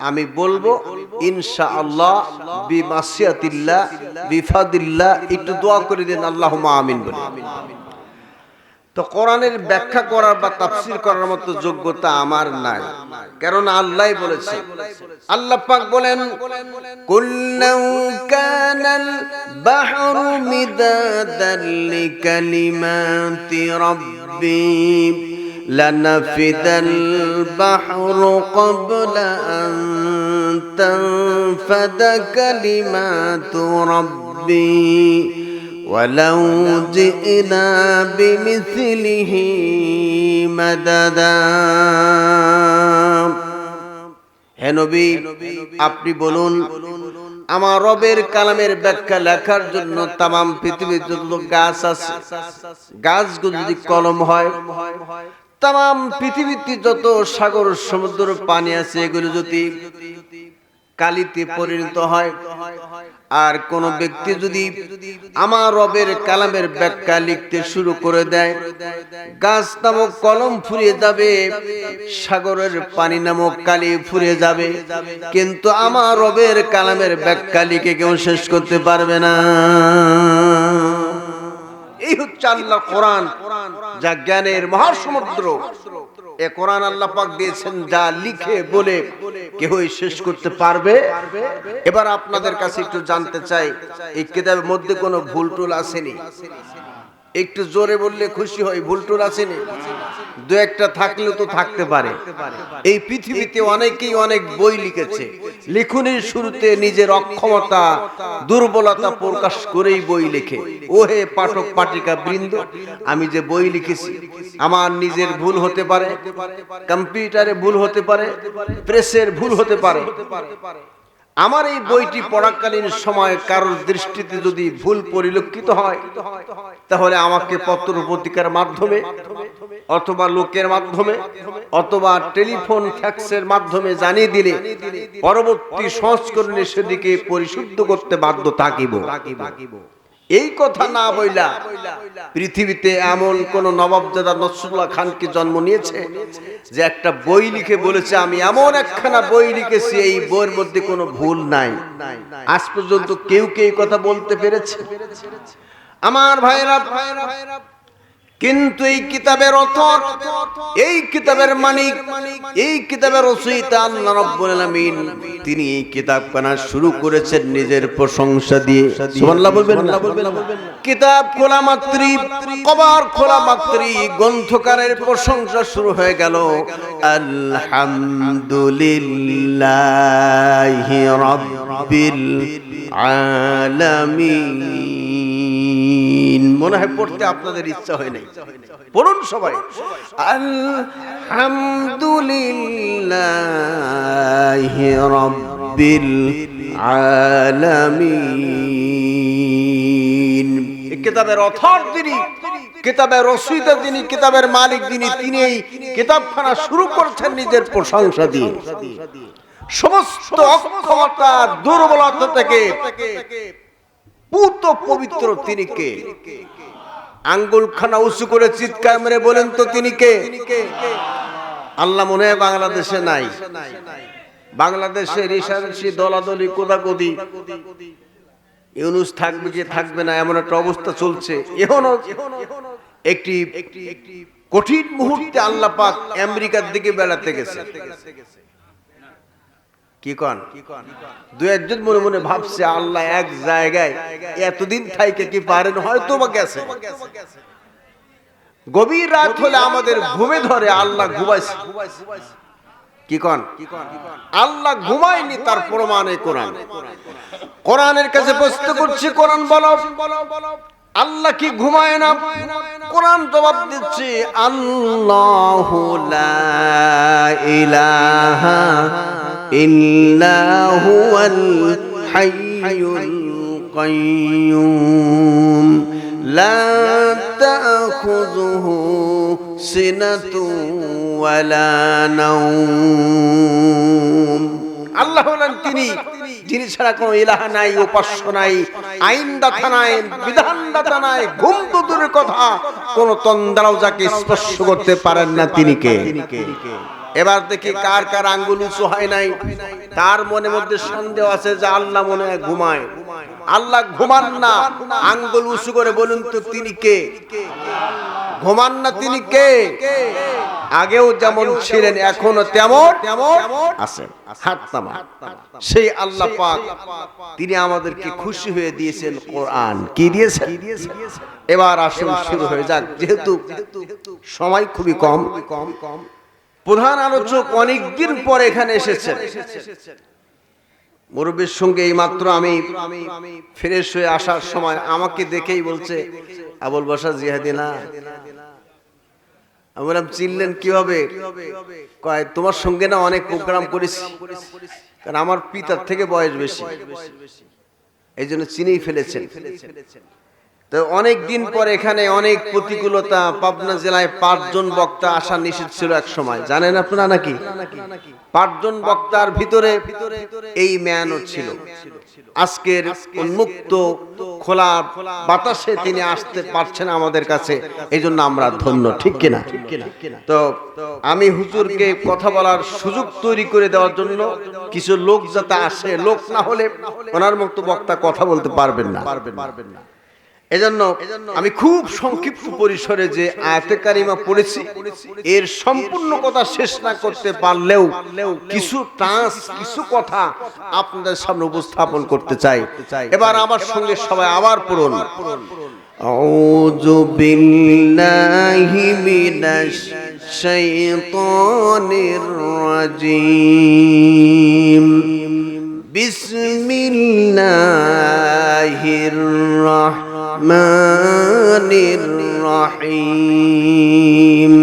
আমি বলব ইনশা আল্লাহ বিমাসিয়াতিল্লাহ, বিফাদিল্লাহ, একটু দোয়া করে দিন আল্লাহ আমিন বলে। তো কোরআনের ব্যাখ্যা করার বা তাফসির করার মতো যোগ্যতা আমার নাই। কারণ আল্লাহ বলেছে, আল্লাহ পাক বলেন কুল্লাউ কানাল বাহরু মিদাদান লিকালিমাতি রাব্বি لنفد البحر قبل أن تنفد كلمات ربي ولو جئنا بمثله مددا হে নবী আপনি বলুন আমার রবের কালামের ব্যাখ্যা লেখার জন্য তামাম পৃথিবীর যত গাছ আছে গাছগুলো যদি কলম হয় তাম পৃথিবীতে যত সাগর, সমুদ্র, পানি আছে, এগুলো যদি কালিতে পরিণত হয়, আর কোন ব্যক্তি যদি আমার রবের কালামের ব্যাখ্যা লিখতে শুরু করে দেয়, গাছ নামক কলম ফুরিয়ে যাবে, সাগরের পানি নামক কালি ফুরিয়ে যাবে, কিন্তু আমার রবের কালামের ব্যাখ্যা লিখে কেউ শেষ করতে পারবে না। এই হচ্ছে আল্লাহ কোরআন, যা জ্ঞানের মহাসমুদ্র। এ কোরআন আল্লাহ পাক দিয়েছেন, যা লিখে, বলে কেউই শেষ করতে পারবে। এবার আপনাদের কাছে একটু জানতে চাই, এই কিতাবের মধ্যে কোনো ভুল টুল আসেনি? একটু জোরে বললে খুশি হয় ভুল টুল আসেনি? দু একটা থাকলেও তো থাকতে পারে। এই পৃথিবীতে অনেকেই অনেক বই লিখেছে। লিখনের শুরুতে নিজের অক্ষমতা, দুর্বলতা প্রকাশ করেই বই লেখে। ওহে পাঠক পাঠিকা বৃন্দ, আমি যে বই লিখেছি, আমার নিজের ভুল হতে পারে, কম্পিউটারে ভুল হতে পারে, প্রেসের ভুল হতে পারে। আমার এই বইটি পড়াকালীন সময় কারোর দৃষ্টিতে যদি ভুল পরিলক্ষিত হয় তাহলে আমাকে পত্র পত্রিকার মাধ্যমে অথবা লোকের মাধ্যমে অথবা টেলিফোন ফ্যাক্সের মাধ্যমে জানিয়ে দিলে পরবর্তী সংস্করণে সেদিকে পরিশুদ্ধ করতে বাধ্য থাকিব। এই কথা না বইলা পৃথিবীতে এমন কোন নবাবজাদা নসরুল্লাহ খানকে জন্ম নিয়েছে? যে একটা বই লিখে বলেছে, আমি এমন একখানা বই লিখেছি, এই বইয়ের মধ্যে কোনো ভুল নাই। আজ পর্যন্ত কেউ কেউ কথা বলতে পেরেছে? আমার ভাইরা ভাইরা ভাইরা কিন্তু এই কিতাবের অথর, এই কিতাবের মালিক এই কিতাবের তিনি এই কিতাব কানা শুরু করেছেন নিজের প্রশংসা দিয়ে। কিতাব খোলা মাত্রই, কবার খোলা মাত্রই গ্রন্থকারের প্রশংসা শুরু হয়ে গেল। আলহামদুলিল্লাহি রাব্বিল মনে হয় পড়তে আপনাদের ইচ্ছা হয় নাই। পড়ুন সবাই। আলহামদুলিল্লাহি রাব্বিল আলামিন। কিতাবের অথর তিনি কিতাবের রসুইতা তিনি কিতাবের মালিক যিনি তিনি এই কিতাবখানা শুরু করছেন নিজের প্রশংসা দিয়ে। সমস্ত অক্ষমতা দুর্বলতা থেকে পুত পবিত্র তিনি কে? আঙ্গুলখানা উঁচু করে চিৎকার মেরে বলেন তো তিনি কে? আল্লাহ মনে হয় বাংলাদেশে নাই। বাংলাদেশে রেশারেশি দলাদলি কোদাকুদি ইউনুস থাকবে কি থাকবে না, এমন একটা অবস্থা চলছে। এখনও একটি কঠিন মুহূর্তে আল্লাহ পাক আমেরিকার দিকে বেড়াতে গেছে। কি কন? দু একজন মনে মনে ভাবছে আল্লাহ এক জায়গায় এতদিন থাইকে কি পারেন? হয়তো বা গেছে। গভীর রাত হলে আমাদের ঘুমে ধরে আল্লাহ ঘুমাইছে। কি কন? আল্লাহ ঘুমায়নি তার প্রমাণে কোরআন। কোরআনের কাছে প্রশ্ন করছে কোরআন বলো। আল্লাহ কি ঘুমায় না? কোরআন জবাব দিচ্ছে আল্লাহ ইলাহা ইল্লা হুয়াল হাইয়ুল কাইয়ুম লা তাখুযুহু সিনাতু ওয়ালা নাওম আল্লাহ হলেন তিনি, যিনি ছাড়া কোনো ইলাহা নাই, উপাস্য নাই আইন আইনদাতা নাই, বিধানদাতা নাই, ঘুম তো দূরের কথা। কোন তন্দ্রাও যাকে স্পর্শ করতে পারেন না তিনি কে? এবার দেখি কার কার আঙ্গুল উঁচু হয় নাই। তার মনে মধ্যে সন্দেহ আছে যে আল্লাহ মনে হয় ঘুমায়। আল্লাহ ঘুমান না। আঙ্গুল উঁচু করে বলুন তো তিনি কে? ঘুমান না তিনি কে? আগেও যেমন ছিলেন এখনও তেমন আছেন সেই আল্লাহ পাক তিনি আমাদেরকে খুশি হয়ে দিয়েছেন কোরআন। কি দিয়েছেন? এবার আসুন শুরু হয়ে যাক। যেহেতু সময় খুবই কম। কম কম। প্রধান আলোচক অনেকদিন পর এখানে এসেছেন। মুরব্বীর সঙ্গে এই মাত্র আমি ফ্রেশ হয়ে আসার সময় আমাকে দেখেই বলছে, আবুল বাসা জিহাদিনা আমি বললাম, চিনলেন কীভাবে? কয়, তোমার সঙ্গে না অনেক প্রোগ্রাম করেছি, কারণ আমার পিতার থেকে বয়স বেশি, এই জন্য চিনেই ফেলেছেন। তো অনেক দিন পর এখানে অনেক প্রতিকূলতা, পাবনা জেলায় পাঁচজন বক্তা আসা নিষেধ ছিল এক সময়। জানেন আপনারা নাকি? পাঁচজন বক্তার ভিতরে এই ম্যানও ছিল। আজকের উন্মুক্ত খোলা বাতাসে তিনি আসতে পারছেন আমাদের কাছে এই জন্য আমরা ধন্য, ঠিক কিনা? তো আমি হুজুরকে কথা বলার সুযোগ তৈরি করে দেওয়ার জন্য কিছু লোক যাতে আসে, লোক না হলে ওনার মতো বক্তা কথা বলতে পারবেন না পারবেন না। এজন্য আমি খুব সংক্ষিপ্ত পরিসরে যে আয়াতে কারিমা পড়েছি এর সম্পূর্ণ কথা শেষ না করতে পারলেও কিছু ট্রান্স কিছু কথা আপনাদের সামনে উপস্থাপন করতে চাই এবার আমার সঙ্গে সবাই আবার পড়ুন أعوذ بالله من الشيطان الرجيم بسم الله الرحمن الرحيم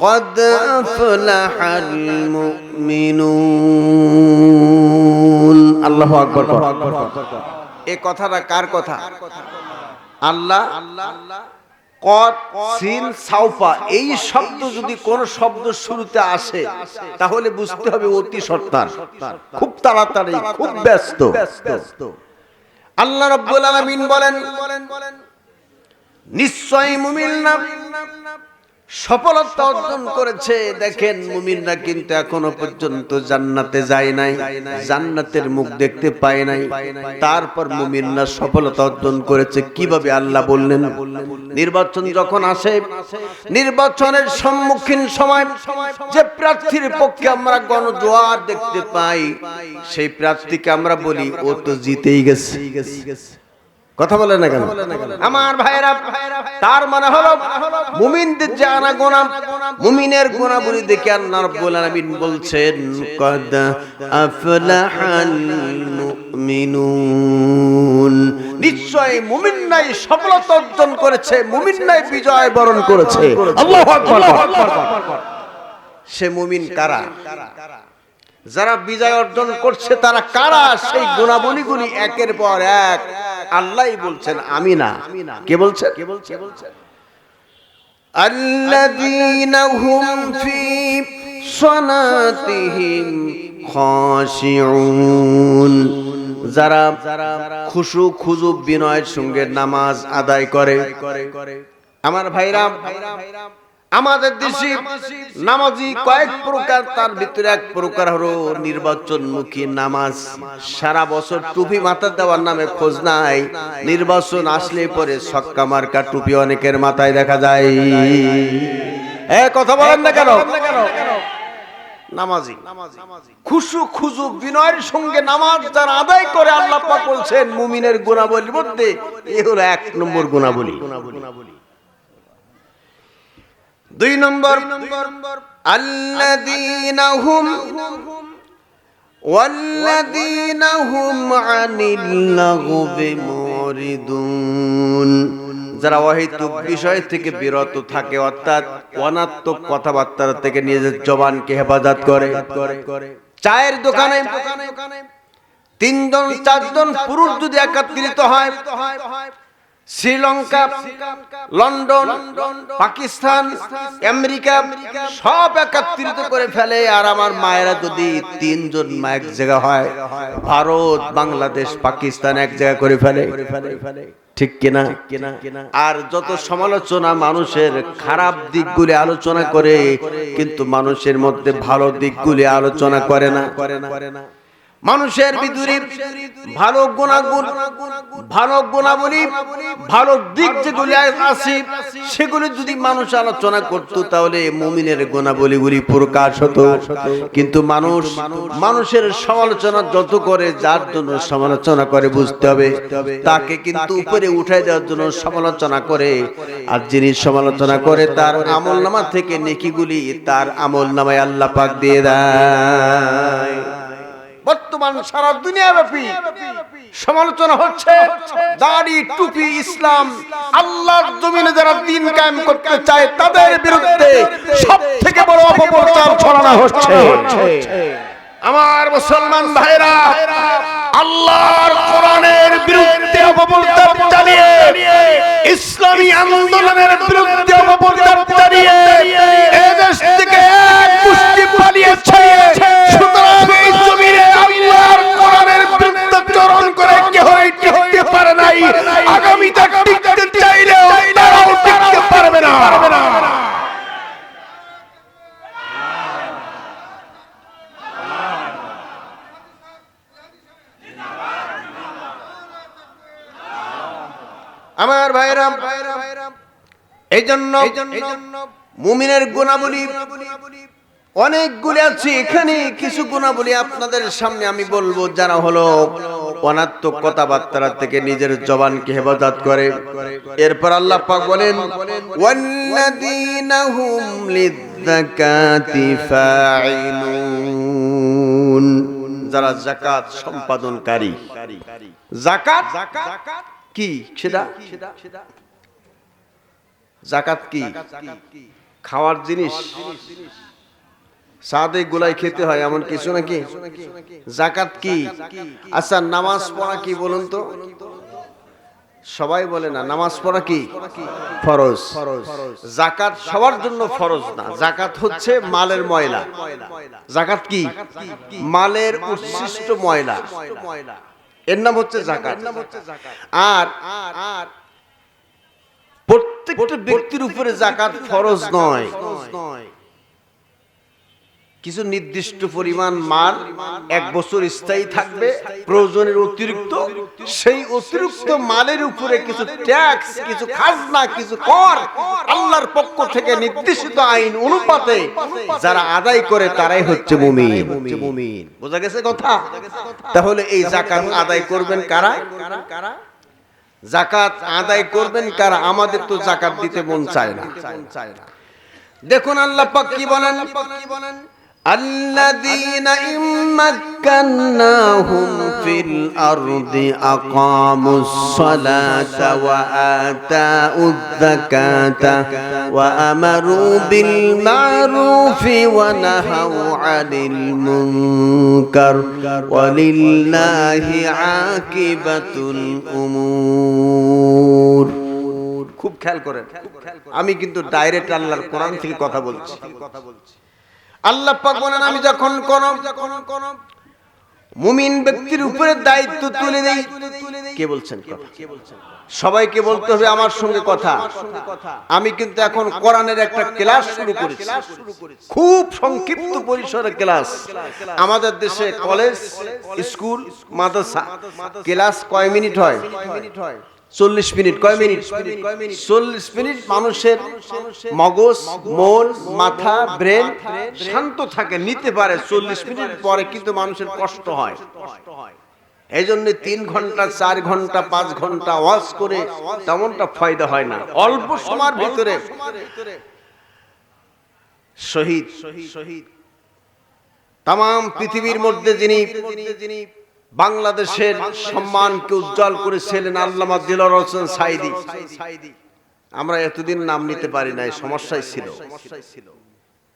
قد أفلح المؤمنون الله أكبر এই কথাটা কার কথা আল্লাহ কট সিন সাউপা এই শব্দ যদি কোন শব্দ শুরুতে আসে তাহলে বুঝতে হবে অতি সত্তার খুব তাড়াতাড়ি খুব ব্যস্ত আল্লাহ রব্বুল আলামিন বলেন নিশ্চয় মুমিন না? সফলতা অর্জন করেছে। দেখেন মুমিনরা কিন্তু এখনও পর্যন্ত জান্নাতে যায় নাই জান্নাতের মুখ দেখতে পায় নাই। তারপর মুমিনরা সফলতা অর্জন করেছে। কীভাবে আল্লাহ বললেন? নির্বাচন যখন আসে নির্বাচনের সম্মুখীন সময় যে প্রার্থীর পক্ষে আমরা গণজোয়ার দেখতে পাই সেই প্রার্থীকে আমরা বলি ও তো জিতেই গেছে। কথা বলে না কেন? আমার ভাইরা তার মানে হলো মুমিনদের যে আনা গোনা মুমিনের গুণাবলী দেখে আল্লাহ রাব্বুল আলামিন বলছেন কদ আফলাহাল মুমিনুন। নিশ্চয় মুমিন নাই সফলতা অর্জন করেছে মুমিন নাই বিজয় বরণ করেছে। আল্লাহু আকবার। সে মুমিন কারা? যারা বিজয় অর্জন করছে তারা কারা? সেই গুণাবলীগুলি একের পর এক আল্লাহ বলছেন আমি না কে বলছেন কে বলছেন الذين هم في صلاتهم خاشعون যারা খুশু খুজু বিনয়ের সঙ্গে নামাজ আদায় করে আমার ভাইরা আমাদের দেশে নামাজি কয়েক প্রকার তার ভিতরে এক প্রকার হলো নির্বাচনমুখী নামাজ। সারা বছর টুপি মাথা দেওয়ার নামে খোঁজ নাই। নির্বাচন আসলে পরে ছক্কা মার্কা টুপি অনেকের মাথায় দেখা যায়। এ কথা বলেন না কেন? নামাজি। খুশু খুজু বিনয়ের সঙ্গে নামাজ যারা আদায় করে আল্লাহ পাক বলছেন মুমিনের গুণাবলীর মধ্যে এ হলো এক নম্বর গুণাবলী। দুই নম্বর যারা অহেতুক বিষয় থেকে বিরত থাকে অর্থাৎ অনাত্মক কথাবার্তা থেকে নিজের জবানকে হেফাজত করে। চায়ের দোকানে তিনজন চারজন পুরুষ যদি একত্রিত হয় শ্রীলঙ্কা, লন্ডন, পাকিস্তান, আমেরিকা সব একত্রিত করে ফেলে। আর আমার মায়েরা যদি তিনজন মা এক জায়গা হয়, ভারত, বাংলাদেশ, পাকিস্তান এক জায়গা করে ফেলে। ঠিক কিনা? আর যত সমালোচনা মানুষের খারাপ দিকগুলি আলোচনা করে, কিন্তু মানুষের মধ্যে ভালো দিকগুলি আলোচনা করে না। করে না মানুষের ভিতরে ভালো গুণাগুণ ভালো গুণাবলী ভালো দিক যেগুলি আছে সেগুলি যদি মানুষ আলোচনা করত তাহলে মুমিনের গুণাবলীগুলি প্রকাশ হতো। কিন্তু মানুষ মানুষের সমালোচনা যত করে যার জন্য সমালোচনা করে বুঝতে হবে তাকে কিন্তু উপরে উঠাই দেওয়ার জন্য সমালোচনা করে। আর যিনি সমালোচনা করে তার আমল নামা থেকে নেকিগুলি তার আমল নামায় আল্লাহ পাক দিয়ে দেয়। বর্তমান সারা দুনিয়া ব্যাপী সমালোচনা হচ্ছে দাড়ি টুপি ইসলাম আল্লাহর জমিনে যারা দিন কায়েম করতে চায় তাদের বিরুদ্ধে সব থেকে বড় অপপ্রচার ছড়ানো হচ্ছে। আমার মুসলমান ভাইরা আল্লাহর কোরআনের বিরুদ্ধে অপপ্রচার চালিয়ে, ইসলামী আন্দোলনের বিরুদ্ধে অপপ্রচার চালিয়ে এই দেশ থেকে এক মুষ্টি পালিয়েছে সুতরাং এই জমিনে আল্লাহর কোরআনের বিরুদ্ধে চরণ করে কেউ টিকতে পারে নাই। আগামী টিকতে চাইলেও তারাও টিকতে পারবে না আমার ভাইরাম এই জন্য মুমিনের গুণাবলী অনেকগুলি আছে, এখানে কিছু গুণাবলী আপনাদের সামনে আমি বলব, যারা হলো অনাত্মক কথাবার্তা থেকে নিজের জবানকে হেফাজত করে। এরপর আল্লাহ পাক বলেন, ওয়াল্লাযীনা হুম লিযাকাতি ফাঈলুন। যারা যাকাত সম্পাদনকারী। যাকাত? কি? সেটা? জাকাত কি? খাওয়ার জিনিস? সাদে গুলাই খেতে হয় এমন কিছু নাকি? জাকাত কি? আচ্ছা নামাজ পড়া কি বলুন তো? সবাই বলে না, নামাজ পড়া কি? ফরজ। জাকাত সবার জন্য ফরজ না। জাকাত হচ্ছে মালের ময়লা। জাকাত কি? মালের উচ্ছিষ্ট ময়লা। এর নাম হচ্ছে জাকাত আর আর প্রত্যেকটা ব্যক্তির উপরে জাকাত ফরজ নয়। কিছু নির্দিষ্ট পরিমাণ মাল এক বছর স্থায়ী থাকবে, প্রয়োজনের অতিরিক্ত, সেই অতিরিক্ত মালের উপরে কিছু ট্যাক্স কিছু খাজনা, কিছু কর আল্লাহর পক্ষ থেকে নির্দেশিত আইন অনুপাতে যারা আদায় করে তারাই হচ্ছে মুমিন। বোঝা গেছে কথা? তাহলে এই জাকাত আদায় করবেন কারা কারা? জাকাত আদায় করবেন কারা? আমাদের তো জাকাত দিতে মন চায় না। দেখুন আল্লাহ পাক কি বলেন? الذين إن مكناهم في الأرض أقاموا الصلاة وآتاءوا الزكاة وأمروا بالمعروف ونهوا عن المنكر ولله عاقبة الأمور খুব খেয়াল করেন আমি কিন্তু ডাইরেক্ট আল্লাহর কোরআন থেকে কথা বলছি কথা বলছি আল্লাহ পাক বলেন, আমি যখন কোন মুমিন ব্যক্তির উপরে দায়িত্ব তুলে দেই, কে বলছেন সবাইকে বলতে হবে আমার সঙ্গে কথা। আমি কিন্তু এখন কোরআনের একটা ক্লাস শুরু করেছি। খুব সংক্ষিপ্ত পরিসরে ক্লাস। আমাদের দেশে কলেজ, স্কুল, মাদ্রাসা, ক্লাস কয় মিনিট হয়? চল্লিশ মিনিট, কয় মিনিট? চল্লিশ মিনিট মানুষের মগজ, মন, মাথা, ব্রেন শান্ত থাকে, নিতে পারে। চল্লিশ মিনিট পরে কিন্তু মানুষের কষ্ট হয়। এই জন্য তিন ঘণ্টা, চার ঘণ্টা, পাঁচ ঘণ্টা ওয়াজ করে তেমনটা ফায়দা হয় না। অল্প সময়ের ভিতরে শহীদ শহীদ তাম পৃথিবীর মধ্যে যিনি যিনি বাংলাদেশের সম্মানকে উজ্জ্বল করেছিলেন আল্লামা দিলর হোসেন সাইদি আমরা এতদিন নাম নিতে পারি নাই, সমস্যাই ছিল।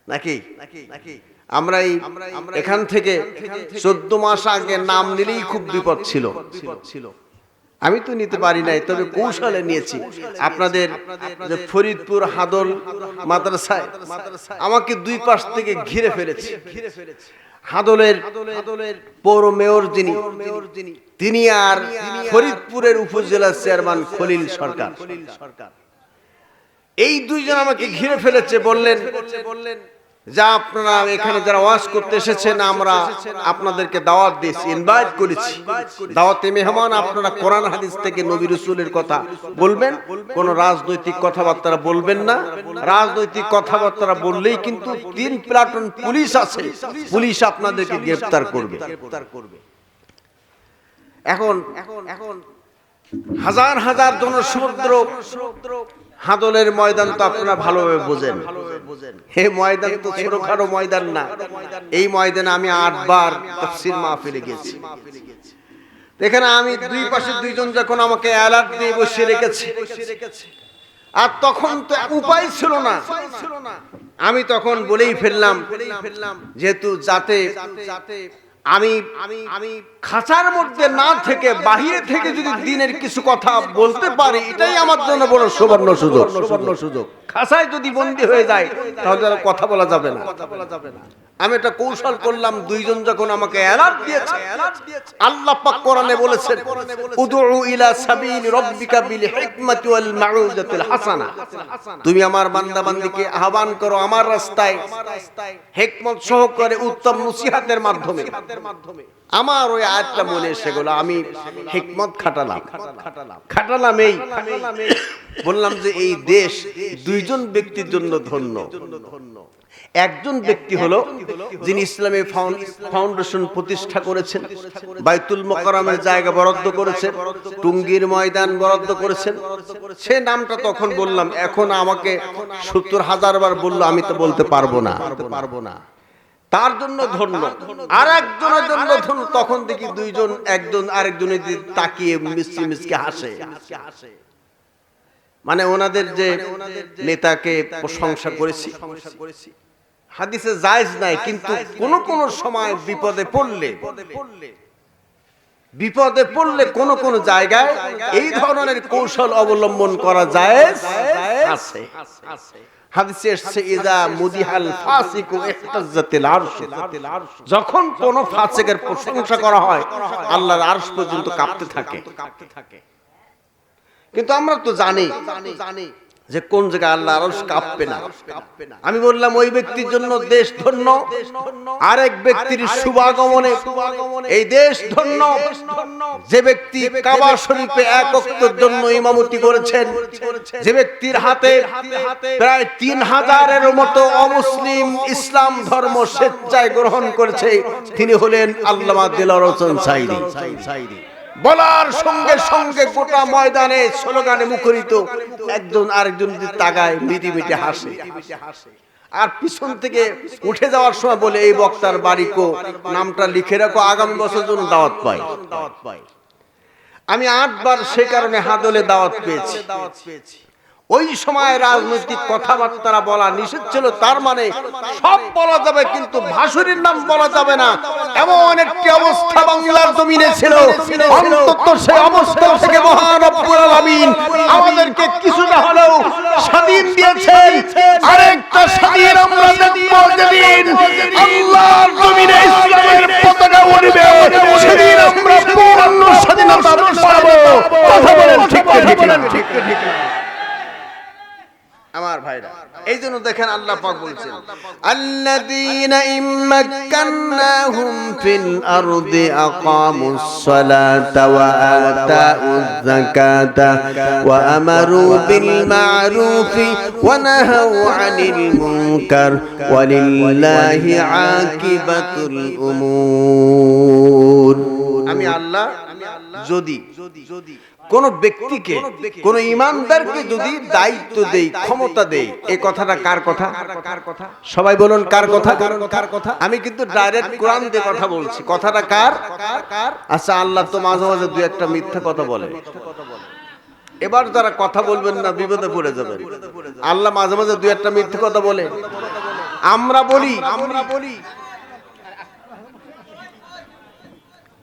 নাকি? আমরা এই এখান থেকে চোদ্দ মাস আগে নাম নিলেই খুব বিপদ ছিল। আমি তো নিতে পারি নাই, তবে কৌশলে নিয়েছি। আপনাদের যে ফরিদপুর হাদল মাদ্রাসায় আমাকে দুই পাশ থেকে ঘিরে ফেলেছে। হাদলের পৌর মেয়র যিনি তিনি আর ফরিদপুরের উপজেলা চেয়ারম্যান খলিল সরকার। এই দুইজন আমাকে ঘিরে ফেলেছে বললেন যা আপনারা এখানে যারা ওয়াজ করতে এসেছেন, আমরা আপনাদেরকে দাওয়াত দিয়েছি ইনভাইট করেছি। দাওয়াতে মেহমান আপনারা কোরআন, হাদিস থেকে নবী রসুলের কথা বলবেন, কোন রাজনৈতিক কথাবার্তা বলবেন না। রাজনৈতিক কথাবার্তা বললেই কিন্তু তিন প্লাটুন পুলিশ আছে, পুলিশ আপনাদেরকে গ্রেফতার করবে। এখন এখন হাজার হাজার জনসমুদ্র হাদলের ময়দান তো আপনারা ভালোভাবে বোঝেন। হে ময়দান তো ছোটখাটো ময়দান না। এই ময়দানে আমি আটবার তফসির মাহফিলে গেছি। এখানে আমি দুই পাশে দুইজন যখন আমাকে অ্যালার্ট দিয়ে বসিয়ে রেখেছে, আর তখন তো উপায় ছিল না। আমি তখন বলেই ফেললাম, যেহেতু যাতে আমি আমি আমি খাঁচার মধ্যে না থেকে বাহিরে থেকে যদি দিনের কিছু কথা বলতে পারি এটাই আমার জন্য বড় সুবর্ণ সুযোগ। সুবর্ণ সুযোগ। খাঁচায় যদি বন্দী হয়ে যায় তাহলে আর কথা বলা যাবে না। কথা বলা যাবে না। আমি একটা কৌশল করলাম দুইজন যখন আমাকে অ্যালার্ট দিয়েছে আল্লাহ পাক কোরআনে বলেছেন উদউ ইলা সাবিল রাব্বিকা বিল হিকমাতি ওয়াল মাউজাতিল হাসানা। তুমি আমার বান্দা বান্দিকে আহ্বান করো আমার রাস্তায় হিকমত সহকারে উত্তম নসিহতের মাধ্যমে। আমার ওই আয়াতটা মনে এসে গেল, আমি হিকমত খাটালাম। খাটালাম এই। বললাম যে এই দেশ দুইজন ব্যক্তির জন্য ধন্য। একজন ব্যক্তি হলো যিনি ইসলামী ফাউন্ডেশন প্রতিষ্ঠা করেছেন, বাইতুল মোকারমের জায়গা বরাদ্দ করেছেন, টুঙ্গির ময়দান বরাদ্দ করেছেন। সে নামটা তখন বললাম, এখন আমাকে সত্তর হাজার বার বলল, আমি তো বলতে পারব না পারব না। তার জন্য ধন্য। আর একজনের জন্য ধন্য। তখন দেখি দুইজন একজন আরেকজনের দিকে তাকিয়ে মিসকে মিসকে হাসে। মানে ওনাদের যে নেতাকে প্রশংসা করেছি। হাদিসে জায়েজ নাই কিন্তু কোন কোন সময় বিপদে পড়লে বিপদে পড়লে কোন কোন জায়গায় এই ধরনের কৌশল অবলম্বন করা যায় আছে। হাদিসে এসছে ইজা মুদিহাল ফাসিকু ইহতাজ্জাতিল আরশ। যখন কোন ফাসিকের প্রশংসা করা হয় আল্লাহর আরশ পর্যন্ত কাঁপতে থাকে। কিন্তু আমরা তো জানি। যে কোন জায়গায় আল্লাহ আরশ কাঁপবে না। আমি বললাম, ওই ব্যক্তির জন্য দেশ ধন্য, আরেক ব্যক্তির শুভাগমনে এই দেশ ধন্য। যে ব্যক্তি কাবা শরীফে এক অক্তের জন্য ইমামতি করেছেন, যে ব্যক্তির হাতে প্রায় তিন হাজারের মতো অমুসলিম ইসলাম ধর্ম স্বেচ্ছায় গ্রহণ করেছে, তিনি হলেন আল্লামা দিলার হোসেন সাইদি। বলার সঙ্গে সঙ্গে গোটা ময়দানে স্লোগানে মুখরিত একজন আরেকজন তাগায় মিটি মিটি হাসে। আর পিছন থেকে উঠে যাওয়ার সময় বলে এই বক্তার বাড়ি কো নামটা লিখে রাখো আগামী বছর জন্য দাওয়াত পাই। দাওয়াত পাই। আমি আটবার সে কারণে হাদলে দাওয়াত পেয়েছি। দাওয়াত পেয়েছি। ওই সময় রাজনৈতিক কথাবার্তা বলা নিষেধ ছিল, তার মানে সব বলা যাবে, কিন্তু ভাসুরের নাম বলা যাবে না। এমন একটি অবস্থা বাংলার জমিনে ছিল। অন্তত সেই অবস্থা থেকে মহান রব্বুল আলামিন আমাদেরকে কিছুটা হলেও স্বাধীন দিয়েছেন। আরেকটা স্বাধীন আমরা দেখব যেদিন আল্লাহর জমিনে ইসলামের পতাকা সেদিন আমরা পূর্ণ স্বাধীনতা কথা বলেন ঠিক ঠিক ঠিক ঠিক আমার ভাইরা। এই জন্য দেখেন আল্লাহ পাক বলছেন, আল্লাযীনা ইম্মাক্কান্নাহুম ফিল আরদি আকামুস সালাতা ওয়া আতাউয যাকাতা ওয়া আমারু বিল মা'রুফি ওয়া নাহাউ আনিল মুনকার ওয়া লিল্লাহি আকিবাতুল উমুর। আমি আল্লাহ যদি কোন ব্যক্তিকে, কোন ইমানদারকে যদি দায়িত্ব দেই, ক্ষমতা দেই এই কথাটা কার কথা? সবাই বলুন কার কথা? কার কথা আমি কিন্তু ডাইরেক্ট কোরআন দিয়ে কথা বলছি। কথাটা কার? আচ্ছা আল্লাহ তো মাঝে মাঝে দুই একটা মিথ্যা কথা বলে। এবার যারা কথা বলবেন না, বিপদে পড়ে যাবেন। আল্লাহ মাঝে মাঝে দুই একটা মিথ্যা কথা বলে। আমরা বলি আমরা বলি।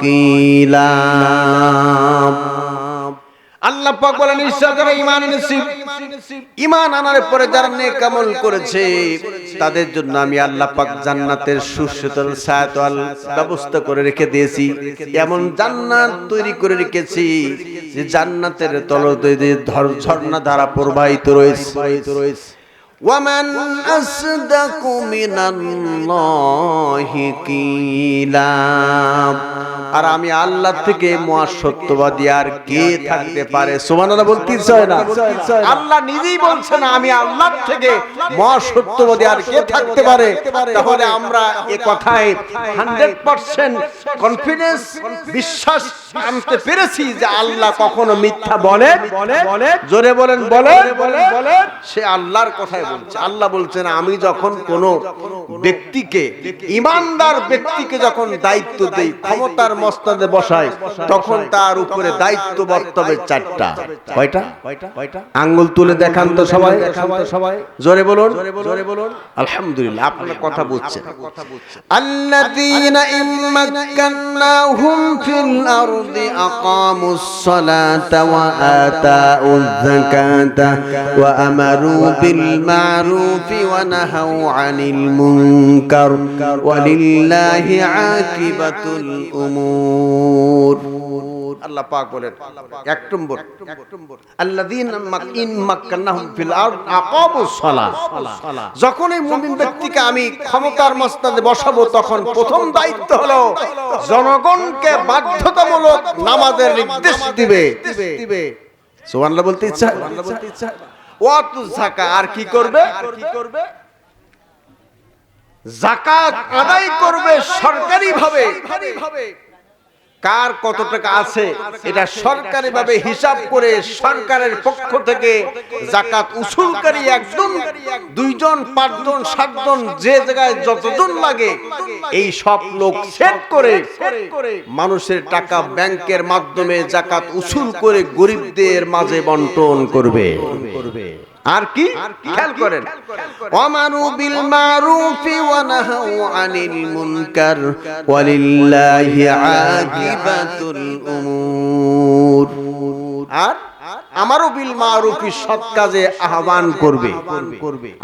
قيلا আল্লাহ পাক বলেন ঈশ্বর যারা ঈমান এনেছি ঈমান আনার পরে যারা নেক আমল করেছে তাদের জন্য আমি আল্লাহ পাক জান্নাতের সুশীতল ছায়াতল ব্যবস্থা করে রেখে দিয়েছি এমন জান্নাত তৈরি করে রেখেছি যে জান্নাতের তলতে যে ধর- ঝর্ণা ধারা প্রবাহিত রয়েছে ومن أصدق من الله قيلا আর আমি আল্লাহ থেকে মহাসত্যবাদী আর কে থাকতে পারে সুবহানাল্লাহ বলতে চায় না আল্লাহ নিজেই বলছেন আমি আল্লাহ থেকে মহাসত্যবাদী আর কে থাকতে পারে তাহলে আমরা এ কথায় 100% কনফিডেন্স বিশ্বাস আনতে পেরেছি যে আল্লাহ কখনো মিথ্যা বলে জোরে বলেন বলে সে আল্লাহর কথাই বলছে। আল্লাহ বলছেন আমি যখন কোন ব্যক্তিকে ইমানদার ব্যক্তিকে যখন দায়িত্ব দেই ক্ষমতার মস্তাদে বসাই তখন তার উপরে দায়িত্ব বর্তবে চারটা। কয়টা? আঙ্গুল তুলে দেখান তো সবাই। সবাই। জোরে বলুন। জোরে বলুন। আলহামদুলিল্লাহ আপনার কথা বুঝছেন। আল্লাযীনা ইম্মাকান্নাহুম ফিল আরদ। الأرض أقاموا الصلاة وآتاءوا الزكاة وأمروا بالمعروف ونهوا عن المنكر ولله عاقبة الأمور. আল্লাহ পাক বলেন, এক নম্বর, আল্লাযীন ইন মাক্কান্নাহুম ফিল আরদ যখন এই মুমিন ব্যক্তিকে আমি ক্ষমতার মস্তাদে বসাবো, তখন প্রথম দায়িত্ব হলো জনগণকে বাধ্যতামূলক নামাজের নির্দেশ দিবে। সুবহানাল্লাহ বলতে ইচ্ছা? ওয়াতু আর কি করবে আর কি করবে? জাকাত আদায় করবে সরকারি ভাবে কার কত টাকা আছে, এটা সরকারি ভাবে হিসাব করে সরকারের পক্ষ থেকে জাকাত উসুলকারী একজন, দুইজন, পাঁচজন, সাতজন, যে জায়গায় যতজন লাগে, এই সব লোক সেট করে মানুষের টাকা ব্যাংকের মাধ্যমে জাকাত উসুল করে গরিবদের মাঝে বন্টন করবে। আর কি? খেয়াল করেন। ওয়ামারু বিল মারুফি ওয়া নাহাউ আনিল মুনকার ওয়ালিল্লাহি আকিবাতুল উমুর। আর? আমারও বিল মারুফি সৎ কাজে আহ্বান করবে।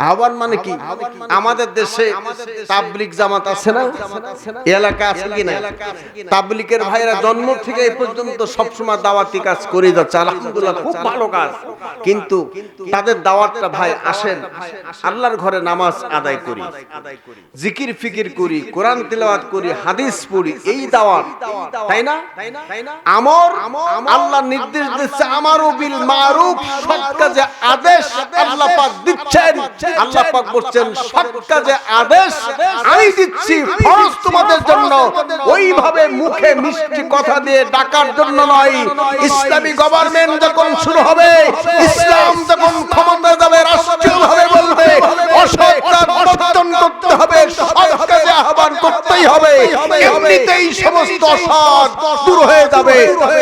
আহ্বান মানে কি? আমাদের দেশে তাবলিগ জামাত আছে না? এলাকা আছে কি না তাবলিকের ভাইরা জন্ম থেকে এই পর্যন্ত সবসময় দাওয়াতি কাজ করে যাচ্ছে। আলহামদুলিল্লাহ খুব ভালো কাজ। কিন্তু তাদের দাওয়াতটা ভাই আসেন আল্লাহর ঘরে নামাজ আদায় করি জিকির ফিকির করি কোরআন তেলাওয়াত করি হাদিস পড়ি এই দাওয়াত তাই না? আমর আল্লাহ নির্দেশ দিচ্ছে আমারও বিল মারুফ সৎ কাজে আদেশ, আল্লাহ পাক দিচ্ছেন, আল্লাহ পাক বলছেন, সৎ কাজে আদেশ আমি দিচ্ছি, ফরজ তোমাদের জন্য। ওইভাবে মুখে মিষ্টি কথা দিয়ে ডাকার জন্য নয়। ইসলামী গভর্নমেন্ট যখন শুরু হবে, ইসলাম যখন ক্ষমতা যাবে রাষ্ট্রীয় ভাবে বলবে, অসৎ করতে হবে, সৎ করতেই হবে। এমনিতেই সমস্ত অসৎ দূর হয়ে যাবে।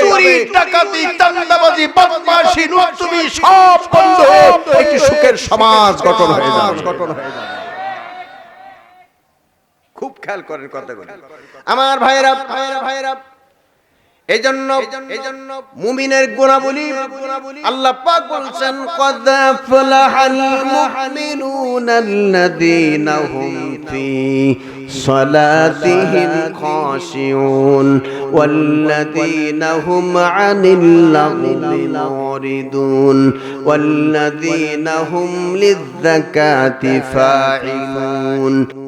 চুরি ডাকাতি চান্দাবাজি বদমাশি নুতুমি সব বন্ধ হয়ে একটি সুখের সমাজ গঠন হয়ে যাবে। গঠন হয়ে যাবে। খুব খেয়াল করেন কথাগুলো। আমার ভাইরা ভাইরা ভাইরা এই জন্য এই জন্য মুমিনের গুণাবলী আল্লাহ পাক বলছেন কদ আফলাহাল মুমিনুনাল্লাযীনা হুম ফি صلاتهم خاشعون والذين هم عن اللغو معرضون والذين هم للزكاة فاعلون